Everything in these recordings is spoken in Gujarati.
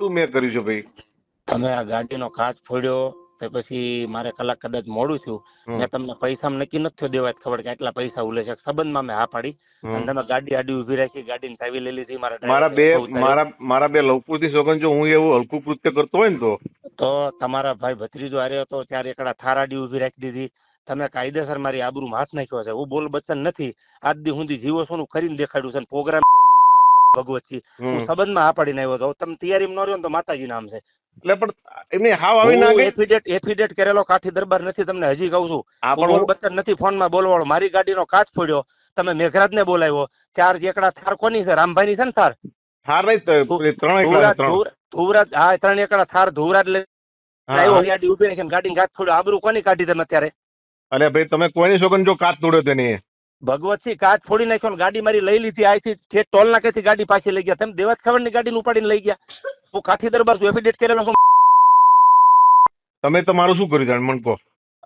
શું મેં કર્યું છે ભાઈ? તમે આ ગાડીનો કાચ ફોડ્યો તો પછી મારે કલાક કદાચ મોડું થયું. હમ. મેં તમને પૈસા નક્કી નથી દેવાય ખબર કે આટલા પૈસા ઉલે છે. સંબંધમાં મેં હા પાડી. અને તમે ગાડી આડી ઊભી રાખી ગાડીની ચાવી લઈ લીધી મારા મારા બે. મારા મારા બે લવપુરથી સોગન જો હું એવું હલકું કૃત્ય કરતો હોય ને તો? તો તમારા ભાઈ ભત્રીજો આર્યો હતો ચાર એકડા થાર આડી ઊભી રાખી દીધી. તમે કાયદેસર મારી આબરૂમાં હાથ નાખ્યો છે. હું બોલ બચન નથી. આજ દી હું જીવો છું કરીને દેખાડ્યું છે પ્રોગ્રામ ભગવતથી હું સંબંધમાં હા પાડીને આવ્યો હતો. તમે તૈયારી ન રહ્યો તો માતાજી નામ છે. એટલે પણ એમને હાવ આવી ના ગઈ એફિડેટ એફિડેટ કરેલો કાઠી દરબાર નથી તમને હજી કહું છું. બોલ બચ્ચન નથી ફોનમાં બોલવાળો. મારી ગાડીનો કાચ ફોડ્યો. તમે મેઘરાજ ને બોલાવ્યો. ચાર એકડા થાર કોની છે? રામભાઈ ની છે ને થાર? થાર નહીં ત્રણ એકડા ધુવરાજ હા ત્રણ એકડા થાર ધુવરાજ લઈને હા, આવ્યો. ગાડી ઊભી રાખીને ગાડી કાચ ફોડ્યો. આબરૂ કોની કાઢી તમે અત્યારે? અરે ભાઈ તમે કોઈની સોગન જો કાચ તોડ્યો તેની ભગવતસિંહ કાચ ફોડી નાખ્યો ગાડી મારી લઈ લીધી આથી છે ટોલ નાકેથી ગાડી પાછી લઈ ગયા. તમે દેવત ખબરની ગાડી ઉપાડીને લઈ ગયા. હું કાઠી દરબાર એફિડેટ કરેલો છું. તમે તમારું શું કર્યું જાણ? મને કહો.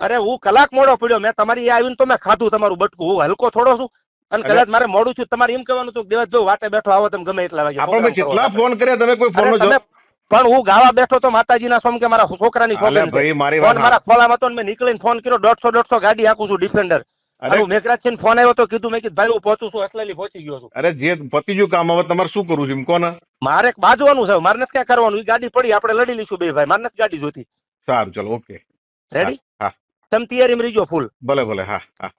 અરે હું કલાક મોડો પડ્યો. મેં તમારી આવીને તો મેં ખાધું તમારું બટકું. હું હલકો થોડો છું. અને કદાચ મારે મોડું છું તમારે એમ કહેવાનું હતું દેવતભાઈ વાટે બેઠો આવો તમે ગમે એટલા વાગે. આપણે કેટલા ફોન કર્યા? તમે કોઈ ફોન પણ હું ગાવા બેઠો તો માતાજીના સ્વામી કે મારા છોકરાની અલે સોગંદ છે. ભાઈ મારી ખોલામાં તો મેં નીકળીને ફોન કર્યો. દોઢસો દોઢસો ગાડી હાંકું છું ડિફેન્ડર અરે મેઘરાજ છે ફોન આવ્યો તો કીધું મેં કીધું ભાઈ હું પહોંચું છું અસલેલી પહોંચી ગયો છું. અરે જે પતી ગયું કામ હવે તમારે શું કરવું છે એમ કોને? મારે બાજવાનું છે મારે નથી ક્યાં કરવાનું એ ગાડી પડી આપણે લડી લઈશું બે ભાઈ મારે નથી ગાડી જોતી સારું ચલો ઓકે. રેડી હા. તમે તૈયારીમાં રહીજો ફૂલ ભલે ભલે હા હા.